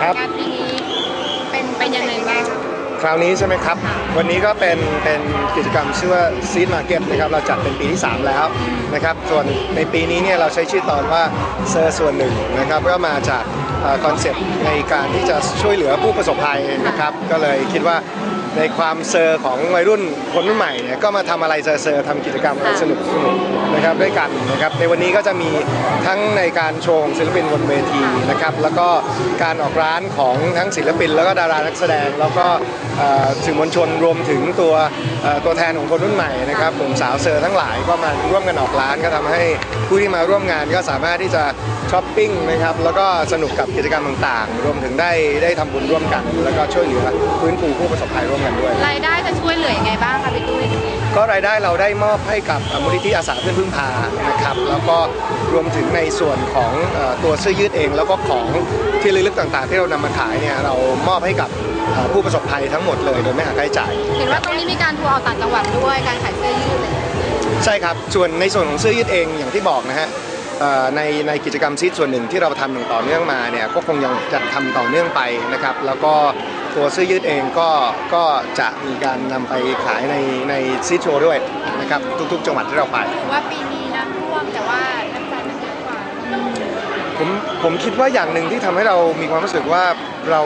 ครับ งานปีนี้เป็นเป็นยังไงบ้าง คราวนี้ใช่ไหมครับ วันนี้ก็เป็นเป็นกิจกรรมชื่อว่า Seed Market นะครับ เราจัดเป็นปีที่ 3 แล้วนะครับ ส่วนในปีนี้เนี่ยเราใช้ชื่อตอนว่าเซอร์ส่วนหนึ่งนะครับ ก็มาจากคอนเซปต์ในการที่จะช่วยเหลือผู้ประสบภัยนะครับ ก็เลยคิดว่า ในความเซอร์ของวัยรุ่นคนรุ่นใหม่เนี่ยก็มาทำอะไรเซอร์เซอร์ทำกิจกรรมอะไรสนุกสนุกนะครับด้วยกันนะครับในวันนี้ก็จะมีทั้งในการโชว์ศิลปินบนเวทีนะครับแล้วก็การออกร้านของทั้งศิลปิน แล้วก็ดารานักแสดง แล้วก็สื่อมวลชนรวมถึงตัวตัวแทนของคนรุ่นใหม่นะครับกลุ่มสาวเซอร์ทั้งหลายก็มาร่วมกันออกร้านก็ทำให้ผู้ที่มาร่วมงานก็สามารถที่จะช้อปปิ้งนะครับแล้วก็สนุกกับกิจกรรมต่างๆ รวมถึงได้ได้ทำบุญร่วมกัน แล้วก็ช่วยเหลือฟื้นฟูผู้ประสบภัยร่วมกันด้วย รายได้จะช่วยเหลือยังไงบ้างคะพี่ตุ้ยก็รายได้เราได้มอบให้กับมูลนิธิอาสาเพื่อนพึ่งพานะครับแล้วก็รวมถึงในส่วนของเอ่อตัวเสื้อยืดเอง แล้วก็ของที่ระลึกต่างๆ ที่เรานำมาขายเนี่ยเรามอบให้กับเอ่อผู้ประสบภัยทั้งหมดเลยโดยไม่หักค่าใช้จ่ายเห็นว่าตรงนี้มีการทัวร์ออกต่างจังหวัดด้วยการขายเสื้อยืดเลยใช่ครับส่วนในส่วนของเสื้อยืดเองอย่างที่บอกนะฮะเอ่อ ในในกิจกรรมซีดส่วนหนึ่งที่เราทำอย่างต่อเนื่องมาเนี่ยก็คงยังจะทำต่อเนื่องไปนะครับ แล้วก็ตัวเสื้อยืดเองก็ก็จะมีการนำไปขายในในซีดโชว์ด้วยนะครับทุกๆ จังหวัดที่เราไปว่าปีนี้น้ำท่วมแต่ว่าน้ำใจมันเยอะกว่าผมผมคิดว่าอย่างหนึ่งที่ทำให้เรามีความรู้สึกว่าเรา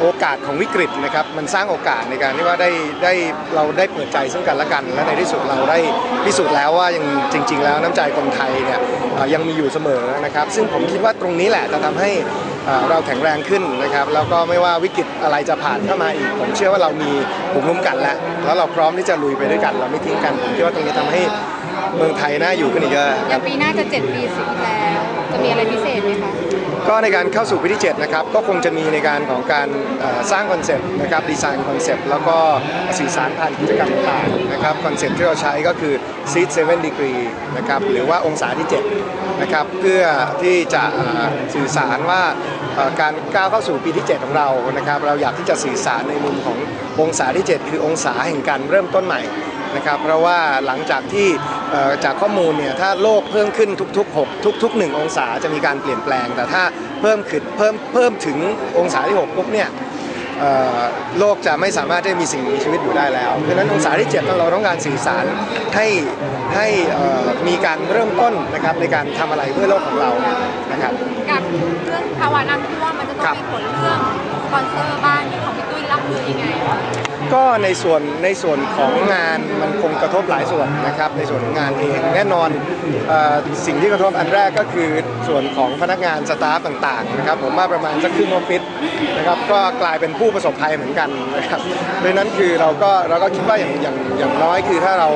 โอกาสของวิกฤตนะครับมันสร้างโอกาสในการที่ว่าได้ได้เราได้เปิดใจซึ่งกันและกัน และในที่สุดเราได้พิสูจน์แล้วว่ายังจริง ๆ แล้วน้ำใจคนไทยเนี่ยยังมีอยู่เสมอนะครับ ซึ่งผมคิดว่าตรงนี้แหละจะทำให้เราแข็งแรงขึ้นนะครับแล้วก็ไม่ว่าวิกฤตอะไรจะผ่านเข้ามาอีก ผมเชื่อว่าเรามีภูมิคุ้มกันแล้วแล้วเราพร้อมที่จะลุยไปด้วยกัน เราไม่ทิ้งกันผมคิดว่าตรงนี้ทำให้ เมืองไทยน่าอยู่ขึ้นอีกเยอะอครัย่าบงปีหน้าจะ 7 ปีสิบแล้ว จะมีอะไรพิเศษไหมคะ ก็ในการเข้าสู่ปีที่7นะครับก็คงจะมีในการของการเอ่อสร้างคอนเซปต์นะครับดีไซน์คอนเซปต์แล้วก็สื่อสารผ่านกิจกรรมต่างๆนะครับคอนเซปต์ที่เราใช้ก็คือ seed 7 degree นะครับหรือว่าองศาที่7นะครับเพื่อที่จะเอ่อสื่อสารว่าเอ่อการก้าวเข้าสู่ปีที่ 7 ของเรานะครับเราอยากที่จะสื่อสารในมุมขององศาที่ 7 คือองศาแห่งการเริ่มต้นใหม่ นะครับเพราะว่าหลังจากที่เอ่อจากข้อมูลเนี่ยถ้าโลกเพิ่มขึ้นทุกๆ 6 ทุก ๆ 1 องศาจะมีการเปลี่ยนแปลง แต่ถ้าเพิ่มขึ้นเพิ่มเพิ่มถึงองศาที่6ปุ๊บเนี่ยเอ่อโลกจะไม่สามารถได้มีสิ่งมีชีวิตอยู่ได้แล้วเพราะฉะนั้นองศาที่7เราต้องการสื่อสารให้ให้เอ่อมีการเริ่มต้นนะครับในการทำอะไรเพื่อโลกของเรานะครับกับเรื่องภาวะน้ำท่วมมันจะต้องมีผลเรื่องสปอนเซอร์บ้านของพี่ตุ้ยรับมือยังไง ก็ในส่วนในส่วนของงานมันคงกระทบหลายส่วนนะครับ ในส่วนของงานเองแน่นอนเออสิ่งที่กระทบอันแรกก็คือส่วนของพนักงานสตาฟต่างๆนะครับผมว่าประมาณสักครึ่งออฟฟิศนะครับก็กลายเป็นผู้ประสบภัยเหมือนกันนะครับดังนั้นคือเราก็เราก็คิดว่าอย่างอย่างอย่างน้อยคือถ้าเรา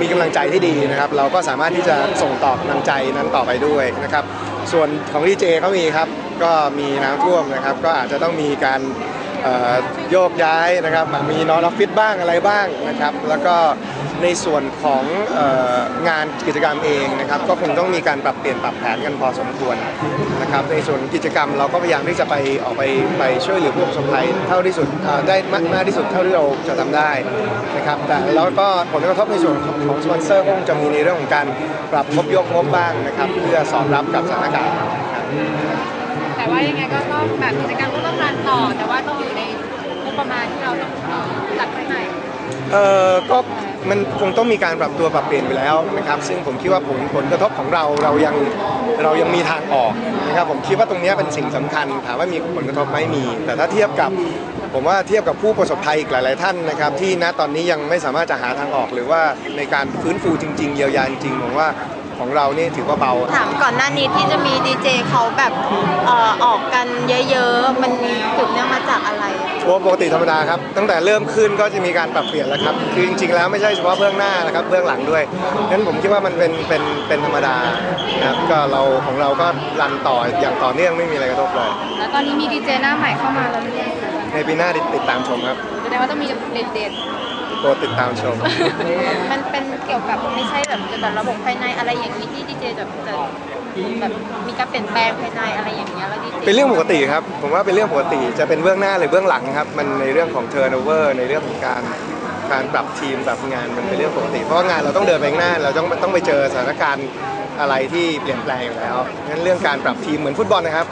มีกำลังใจที่ดีนะครับ เราก็สามารถที่จะส่งต่อกำลังใจนั้นต่อไปด้วยนะครับ ส่วนของดีเจเขามีครับก็มีน้ำท่วมนะครับ ก็อาจจะต้องมีการ โยกย้ายนะครับมีนอนออฟฟิศบ้างอะไรบ้างนะครับ แล้วก็ในส่วนของงานกิจกรรมเองนะครับ ก็คงต้องมีการปรับเปลี่ยนปรับแผนกันพอสมควรนะครับ ในส่วนกิจกรรมเราก็พยายามที่จะไปออกไปไปช่วยเหลือผู้ประสบภัยเท่าที่สุดได้มากมากที่สุดเท่าที่เราจะทำได้นะครับ แต่แล้วก็ผลกระทบในส่วนของสปอนเซอร์ก็คงจะมีในเรื่องของการปรับงบยกงบบ้างนะครับ เพื่อสอดรับกับสถานการณ์แต่ว่ายังไงก็ต้องแบบกิจกรรม ต้องรันต่อ แต่ว่าต้องอยู่ในงบประมาณที่เราต้องเอ่อจัดไว้ใหม่ เออก็มันคงต้องมีการปรับตัวปรับเปลี่ยนไปแล้วนะครับ ซึ่งผมคิดว่าผลผลกระทบของเราเรายังเรายังมีทางออกนะครับผมคิดว่าตรงเนี้ยเป็นสิ่งสำคัญถามว่ามีผลกระทบไหมมี แต่ถ้าเทียบกับผมว่าเทียบกับผู้ประสบภัยอีกหลาย ๆ ท่านนะครับ ที่ณตอนนี้ยังไม่สามารถจะหาทางออกหรือว่าในการฟื้นฟูจริง ๆ เยียวยาจริงๆผมว่าของเรานี่ถือว่าเบา ถามก่อนหน้านี้ที่จะมีดีเจเขาแบบ เอ่อออกกันเยอะๆ มันสืบเนื่องมาจากอะไร โอ้ปกติธรรมดาครับ ตั้งแต่เริ่มขึ้นก็จะมีการปรับเปลี่ยนแล้วครับ คือจริงๆแล้วไม่ใช่เฉพาะเบื้องหน้านะครับเบื้องหลังด้วยงั้นผมคิดว่ามันเป็นเป็นเป็นธรรมดานะครับก็เราของเราก็รันต่ออย่างต่อเนื่องไม่มีอะไรกระทบเลยแล้วตอนนี้มีดีเจหน้าใหม่เข้ามาแล้วหรือยังในปีหน้าติดตามชมครับแสดงว่าต้องมีเด็ดโปรดติดตามชมมันเป็นเกี่ยวกับไม่ใช่แบบเกี่ยวกับระบบภายในอะไรอย่างนี้ที่ดีเจแบบจะ แบบมีการเปลี่ยนแปลงภายในอะไรอย่างเงี้ยแล้วดีเจเป็นเรื่องปกติครับ ผมว่าเป็นเรื่องปกติจะเป็นเบื้องหน้าหรือเบื้องหลังครับ มันในเรื่องของ turnover ในเรื่องของการการปรับทีมปรับงานมันเป็นเรื่องปกติ เพราะว่างานเราต้องเดินไปข้างหน้าเราต้องต้องไปเจอสถานการณ์อะไรที่เปลี่ยนแปลงอยู่แล้วงั้นเรื่องการปรับทีมเหมือนฟุตบอลนะครับ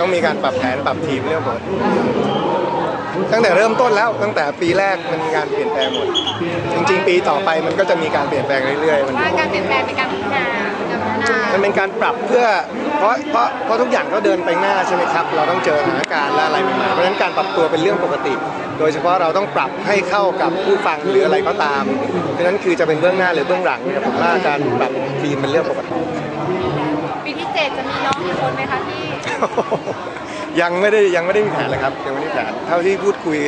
ต้องมีการปรับแผนปรับทีมเรื่องปกติตั้งแต่เริ่มต้นแล้วตั้งแต่ปีแรกมันมีการเปลี่ยนแปลงหมด จริง ๆ ปีต่อไปมันก็จะมีการเปลี่ยนแปลงเรื่อยๆมัน ว่าการเปลี่ยน มันเป็นการปรับเพื่อเพราะเพราะเพราะทุกอย่างก็เดินไปหน้าใช่ไหมครับ เราต้องเจอสถานการณ์และอะไรใหม่ๆเพราะฉะนั้นการปรับตัวเป็นเรื่องปกติ โดยเฉพาะเราต้องปรับให้เข้ากับผู้ฟังหรืออะไรก็ตามเพราะฉะนั้นคือจะเป็นเบื้องหน้าหรือเบื้องหลังเนี่ยผมว่าการปรับทีมเป็นเรื่องปกติ ปีที่เจ็ดจะมีน้องอีกคนไหมคะพี่ยังไม่ได้ยังไม่ได้มีแผนเลยครับยังไม่ได้มีแผนเท่าที่พูดคุย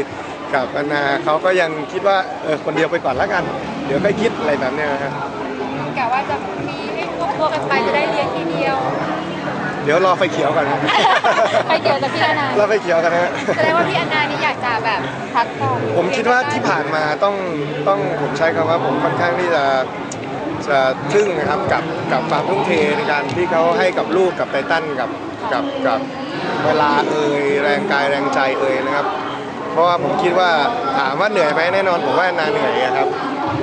กับอนาเขาก็ยังคิดว่าเออคนเดียวไปก่อนแล้วกัน เดี๋ยวค่อยคิดอะไรแบบเนี้ยนะครับ กะว่าจะมีให้ควบคู่กันไปจะได้เรียนทีเดียว เดี๋ยวรอไฟเขียวก่อนนะ ไปเกี่ยวกับพี่อนันต์รอไฟเขียวกันนะฮะ แสดงว่าพี่อนานี่อยากจะแบบพักผ่อนผมคิดว่าที่ผ่านมาต้องต้องผมใช้คำว่าผมค่อนข้างที่จะจะทึ่งนะครับกับกับความทุ่มเทในการที่เขาให้กับลูกกับไททันกับกับกับเวลาเอ่ยแรงกายแรงใจเอ่ยนะครับ เพราะว่าผมคิดว่าถามว่าเหนื่อยไหมแน่นอนผมว่านาเหนื่อยอะครับ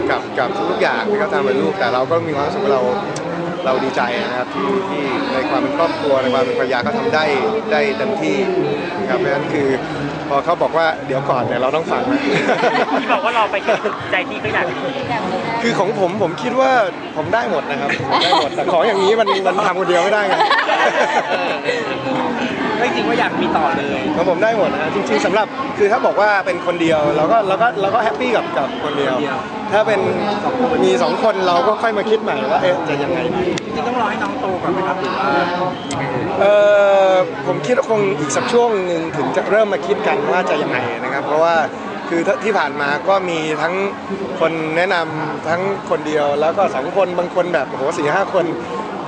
กับกับทุกๆอย่างที่เขาทำกับลูกแต่เราก็มีความรู้สึกว่าเราเราดีใจนะครับที่ที่ในความเป็นครอบครัวในความเป็นภรรยาเขาทำได้ได้เต็มที่นะครับเพราะฉะนั้นคือพอเขาบอกว่าเดี๋ยวก่อนเนี่ยเราต้องฟังนะที่บอกว่าเราไปแค่ใจที่ก็อยากมีแบบนี้นะคือของผมผมคิดว่าผมได้หมดนะครับผมได้หมดแต่ของอย่างนี้มันมันทำคนเดียวไม่ได้ไง ไม่จริงว่าอยากมีต่อเลยของผมได้หมดนะจริงๆสำหรับคือถ้าบอกว่าเป็นคนเดียวเราก็เราก็เราก็แฮปปี้กับกับคนเดียว ถ้าเป็นมีสองคนเราก็ค่อยมาคิดใหม่ว่าเอ๊ะจะยังไงดีจริงๆต้องรอให้น้องโตก่อนไหมครับหรือว่าเออผมคิดว่าคงอีกสักช่วงหนึ่งถึงจะเริ่มมาคิดกันว่าจะยังไงนะครับ เพราะว่าคือที่ผ่านมาก็มีทั้งคนแนะนำทั้งคนเดียวแล้วก็สองคนบางคนแบบโอ้โหสี่ห้าคน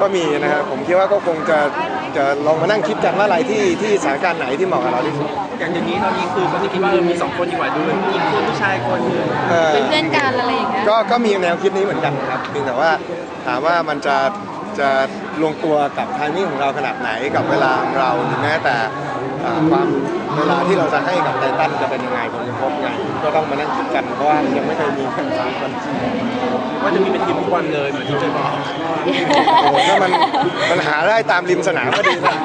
ก็มีนะครับผมคิดว่าก็คงจะ จะลองมานั่งคิดกันว่าอะไรที่ที่สถานการณ์ไหนที่เหมาะกับเราที่สุดอย่างอย่างนี้ตอนนี้คือเขาจะคิดว่าเออมีสองคนดีกว่าดูผู้หญิงคนผู้ชายคนเออเป็นเพื่อนกันอะไรอย่างเงี้ยก็ก็มีแนวคิดนี้เหมือนกันครับเพียงแต่ว่าถามว่ามันจะจะ ลงตัวกับไทมิ่งของเราขนาดไหนกับเวลาของเราหรือแม้แต่อ่าความเวลาที่เราจะให้กับไททันจะเป็นยังไงผลกระทบไงก็ต้องมานั่งคิดกันเพราะว่ายังไม่เคยมีกันสามคนว่าจะมีเป็นทีมฟุตบอลเลยเหมือนที่เคยบอกโอ้โหถ้ามันมันหาได้ตามริมสนามก็ดีนะ